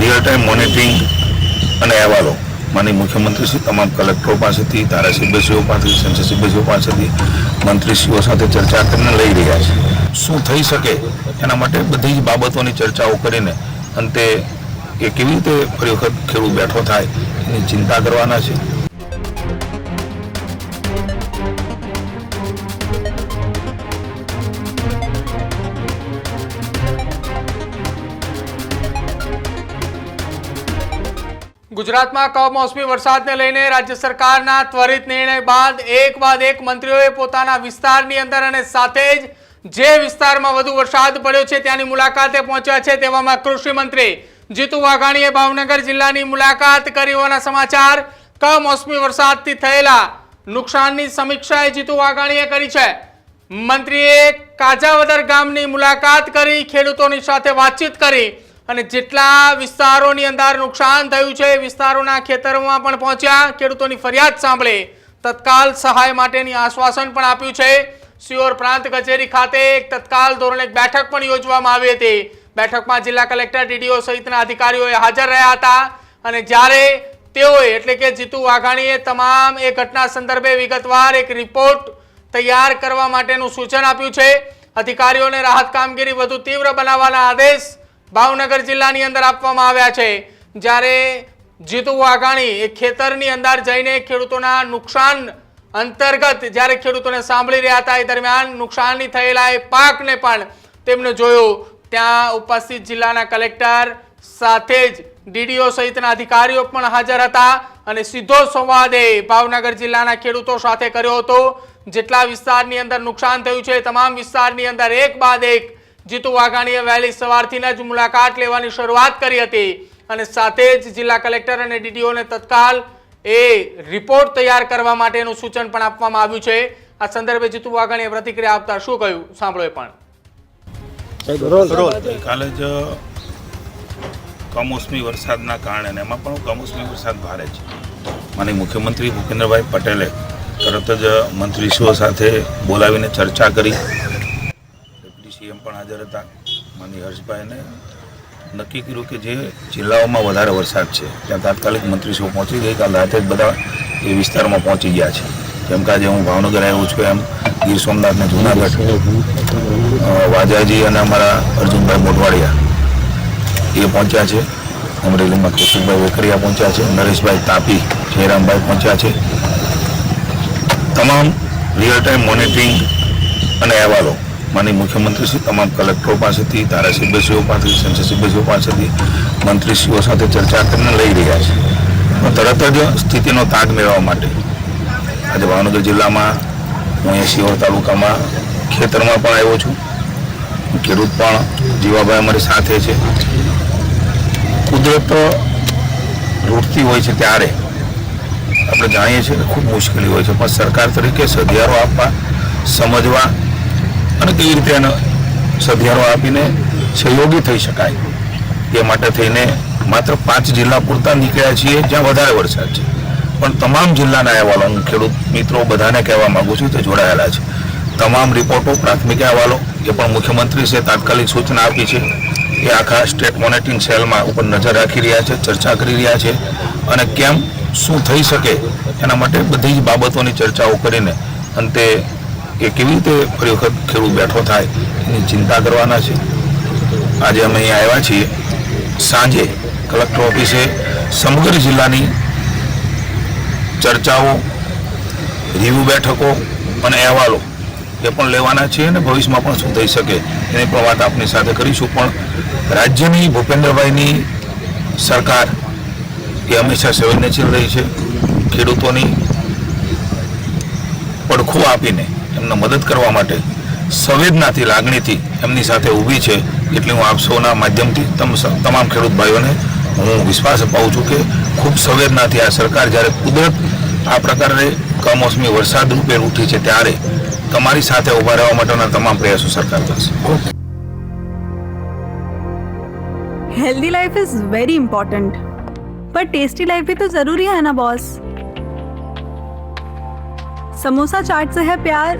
Real time monitoring અને અહેવાલો. માની મુખ્યમંત્રીશ્રી તમામ કલેક્ટરો પાસેથી, ધારાસભ્યશ્રીઓ પાસેથી, સંસદસભ્યશ્રીઓ પાસેથી, મંત્રીશ્રીઓ સાથે ચર્ચા કરીને લઈ રહ્યા છે. શું થઈ શકે? એના માટે બધી જ બાબતોની ચર્ચાઓ કરીને અંતે એ કેવી રીતે ફરી વખત ખેડૂત બેઠો થાય એની ચિંતા કરવાના છે. ગુજરાતમાં કમોસમી વરસાદને લઈને રાજ્ય સરકારના ત્વરિત નિર્ણય બાદ એક બાદ એક મંત્રીઓએ પોતાના વિસ્તારની અંદર અને સાથે જ જે વિસ્તારમાં વધુ વરસાદ પડ્યો છે ત્યાંની મુલાકાતે પહોંચ્યા છે તેવામાં કૃષિ મંત્રી જીતુ વાઘાણીએ ભાવનગર જિલ્લાની મુલાકાત કરી. હોવાના સમાચાર, કમોસમી વરસાદથી થયેલા નુકસાનની સમીક્ષાએ જીતુ વાઘાણીએ કરી છે. મંત્રીએ કાજાવદર ગામની મુલાકાત કરી, ખેડૂતોની સાથે વાતચીત કરી અને જેટલા વિસ્તારોની અંદર નુકસાન થયું છે, વિસ્તારોના ખેતરોમાં પણ પહોંચ્યા. ખેડૂતોની ફરિયાદ સાંભળે તત્કાલ સહાય માટેની આશ્વાસન પણ આપ્યું છે. સિયોર પ્રાંત કચેરી ખાતે એક તત્કાલ ધોરણે બેઠક પણ યોજવામાં આવી હતી. બેઠકમાં જિલ્લા કલેક્ટર ડીડીઓ સહિતના અધિકારીઓએ હાજર રહ્યા હતા અને જ્યારે તેઓએ, એટલે કે જીતુ વાઘાણીએ, તમામ એ ઘટના સંદર્ભે વિગતવાર એક રિપોર્ટ તૈયાર કરવા માટેનું સૂચન આપ્યું છે. અધિકારીઓને રાહત કામગીરી વધુ તીવ્ર બનાવવાના આદેશ ભાવનગર જિલ્લાની અંદર આપવામાં આવ્યા છે. જ્યારે જીતુ વાઘાણી એ ખેતરની અંદર જઈને ખેડૂતોના નુકસાન અંતર્ગત જ્યારે ખેડૂતોને સાંભળી રહ્યા હતા, એ દરમિયાન નુકસાની થયેલા એ પાકને પણ તેમને જોયો. ત્યાં ઉપસ્થિત જિલ્લાના કલેક્ટર સાથે જ ડીડીઓ સહિતના અધિકારીઓ પણ હાજર હતા અને સીધો સંવાદ એ ભાવનગર જિલ્લાના ખેડૂતો સાથે કર્યો હતો. જેટલા વિસ્તારની અંદર નુકસાન થયું છે તમામ વિસ્તારની અંદર એક બાદ એક જીતુ વાઘાણીએ વહેલી સવારથી જ મુલાકાત લેવાની શરૂઆત કરી હતી અને સાથે જ જિલ્લા કલેક્ટર અને ડીડીઓને તત્કાલ એ રિપોર્ટ તૈયાર કરવા માટેનું સૂચન પણ આપવામાં આવ્યું છે. આ સંદર્ભે જીતુ વાઘાણીએ પ્રતિક્રિયા આપતા શું કહ્યું? સાંભળો એ પણ. કાલે જ કમોસમી વરસાદના કારણે એમાં પણ કમોસમી વરસાદ ભારે છે. માની મુખ્યમંત્રી ભૂપેન્દ્રભાઈ પટેલે તરત જ મંત્રીશ્રીઓ સાથે બોલાવીને ચર્ચા કરી. હાજર હતા. માની હર્ષભાઈને નક્કી કર્યું કે જે જિલ્લાઓમાં વધારે વરસાદ છે, ત્યાં તાત્કાલિક મંત્રીશ્રીઓ પહોંચી ગઈ કાલ રાતે જ બધા એ વિસ્તારમાં પહોંચી ગયા છે. જેમ કે આજે હું ભાવનગર આવ્યો છું, એમ ગીર સોમનાથ ને જુનાગઢ વાજાજી અને અમારા અર્જુનભાઈ મોટવાડિયા એ પહોંચ્યા છે. અમરેલીમાં કૌશિકભાઈ વેકરિયા પહોંચ્યા છે, નરેશભાઈ તાપી, જયરામભાઈ પહોંચ્યા છે. તમામ રિયલ ટાઈમ મોનિટરિંગ અને અહેવાલો માની મુખ્યમંત્રીશ્રી, તમામ કલેક્ટરો પાસેથી, ધારાસભ્યશ્રીઓ પાસેથી સંસદ સભ્યશ્રીઓ પાસેથી, મંત્રીશ્રીઓ સાથે ચર્ચા કરીને લઈ રહ્યા છે. તરત જ સ્થિતિનો તાગ મેળવવા માટે આજે ભાવનગર જિલ્લામાં હું અહીંયા શિહોર તાલુકામાં ખેતરમાં પણ આવ્યો છું. ખેડૂત પણ જીવાભાઈ અમારી સાથે છે. કુદરત રૂટતી હોય છે ત્યારે આપણે જાણીએ છીએ કે ખૂબ મુશ્કેલી હોય છે. પણ સરકાર તરીકે સધિયારો આપવા, સમજવા અને કેવી રીતે એને સધિયારો આપીને સહયોગી થઈ શકાય. એ માટે થઈને માત્ર પાંચ જિલ્લા પૂરતા નીકળ્યા છીએ, જ્યાં વધારે વરસાદ છે. પણ તમામ જિલ્લાના અહેવાલો, હું ખેડૂત મિત્રો બધાને કહેવા માંગુ છું, તે જોડાયેલા છે. તમામ રિપોર્ટો, પ્રાથમિક અહેવાલો, એ પણ મુખ્યમંત્રીશ્રીએ તાત્કાલિક સૂચના આપી છે. એ આખા સ્ટેટ મોનિટરિંગ સેલમાં ઉપર નજર રાખી રહ્યા છે, ચર્ચા કરી રહ્યા છે અને કેમ, શું થઈ શકે, એના માટે બધી જ બાબતોની ચર્ચાઓ કરીને અંતે એ કેવી રીતે ફરી વખત ખેડૂત બેઠો થાય એની ચિંતા કરવાના છે? આજે અમે અહીંયા આવ્યા છીએ. સાંજે કલેક્ટર ઓફિસે સમગ્ર જિલ્લાની ચર્ચાઓ રિવ્યુ બેઠકો અને અહેવાલો એ પણ લેવાના છે અને ભવિષ્યમાં પણ શું થઈ શકે એની પણ વાત આપની સાથે કરીશું. પણ રાજ્યની ભૂપેન્દ્રભાઈની સરકાર એ હંમેશા સંવેદનશીલ રહી છે. ખેડૂતોની પડખું આપીને એમને મદદ કરવા માટે સંવેદનાથી લાગણીથી એમની સાથે ઊભી છે એટલે હું આપ સૌના માધ્યમથી તમ તમામ ખેડૂત ભાઈઓને હું વિશ્વાસ અપાવું છું કે ખૂબ સંવેદનાથી આ સરકાર જ્યારે કુદરત આ પ્રકારે કમોસમી વરસાદ રૂપે ઉઠી છે ત્યારે તમારી સાથે ઊભા રહેવા માટેના તમામ પ્રયાસો સરકાર કરશે healthy life is very important पर टेस्टी लाइफ भी तो जरूरी है ना बॉस समोसा चाट से है प्यार